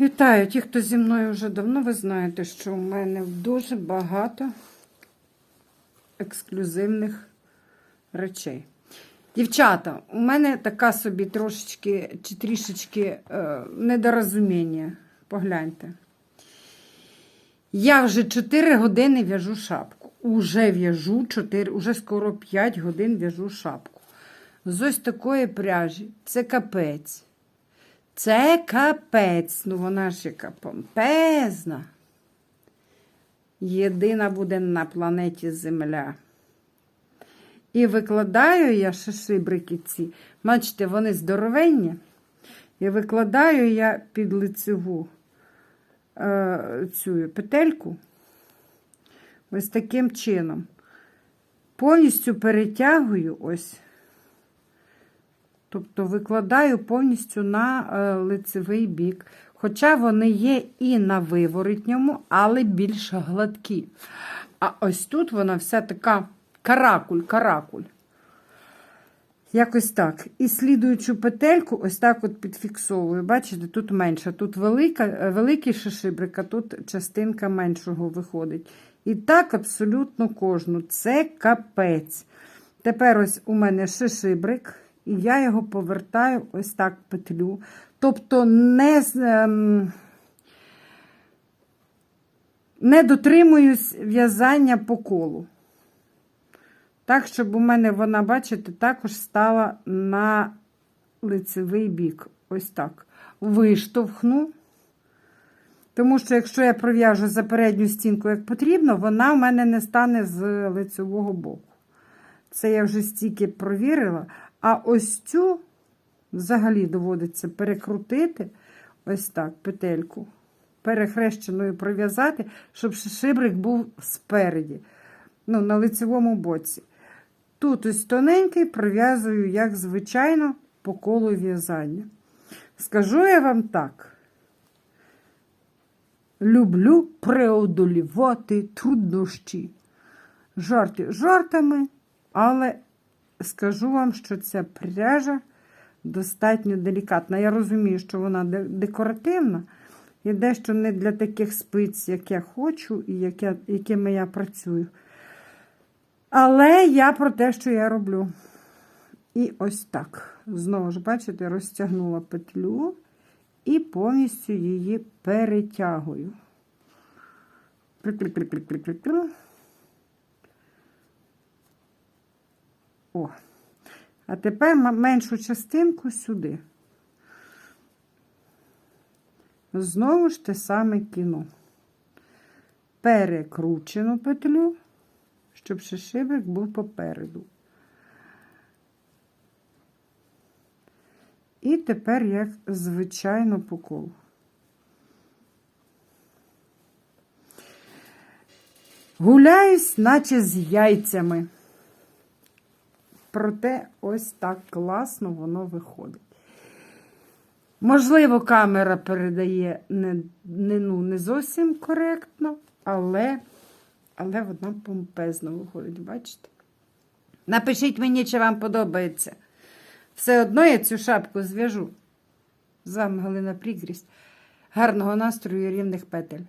Вітаю ті, хто зі мною вже давно, ви знаєте, що у мене дуже багато ексклюзивних речей. Дівчата, у мене така собі трошечки чи трішечки е, недорозуміння. Погляньте. Я вже 4 години в'яжу шапку. Уже в'яжу 4, уже скоро 5 годин в'яжу шапку. З ось такої пряжі. Це капець. Це капець. Ну вона ж яка помпезна. Єдина буде на планеті Земля. І викладаю я шишибрики ці. Бачите, вони здоровенні. І викладаю я під лицеву е, цю петельку. Ось таким чином. Повністю перетягую ось. Тобто викладаю повністю на е, лицевий бік. Хоча вони є і на виворотньому, але більш гладкі. А ось тут вона вся така каракуль, каракуль. Якось так. І слідуючу петельку ось так от підфіксовую. Бачите, тут менше. Тут велика, е, великий шишибрик, а тут частинка меншого виходить. І так абсолютно кожну. Це капець. Тепер ось у мене шишибрик, і я його повертаю ось так петлю. Тобто не, ем, не дотримуюсь в'язання по колу. Так, щоб у мене вона, бачите, також стала на лицевий бік. Ось так. Виштовхну. Тому що, якщо я пров'яжу за передню стінку як потрібно, вона в мене не стане з лицевого боку. Це я вже стільки провірила. А ось цю взагалі доводиться перекрутити ось так петельку, перехрещеною пров'язати, щоб шибрик був спереді, ну, на лицевому боці. Тут ось тоненький пров'язую, як звичайно, по колу в'язання. Скажу я вам так. Люблю преодолівати труднощі. Жарти жартами, але скажу вам, що ця пряжа достатньо делікатна. Я розумію, що вона декоративна і дещо не для таких спиць, як я хочу і як я, якими я працюю. Але я про те, що я роблю. І ось так. Знову ж, бачите, розтягнула петлю і повністю її перетягую. О. А тепер меншу частинку сюди. Знову ж те саме кіно. Перекручену петлю, щоб шишибрик був попереду. І тепер як звичайно по колу. Гуляюсь, наче з яйцями. Проте ось так класно воно виходить. Можливо, камера передає не, не, ну, не зовсім коректно, але, але вона помпезно виходить, бачите? Напишіть мені, чи вам подобається. Все одно я цю шапку зв'яжу. З вами Галина Прігрість. Гарного настрою і рівних петель.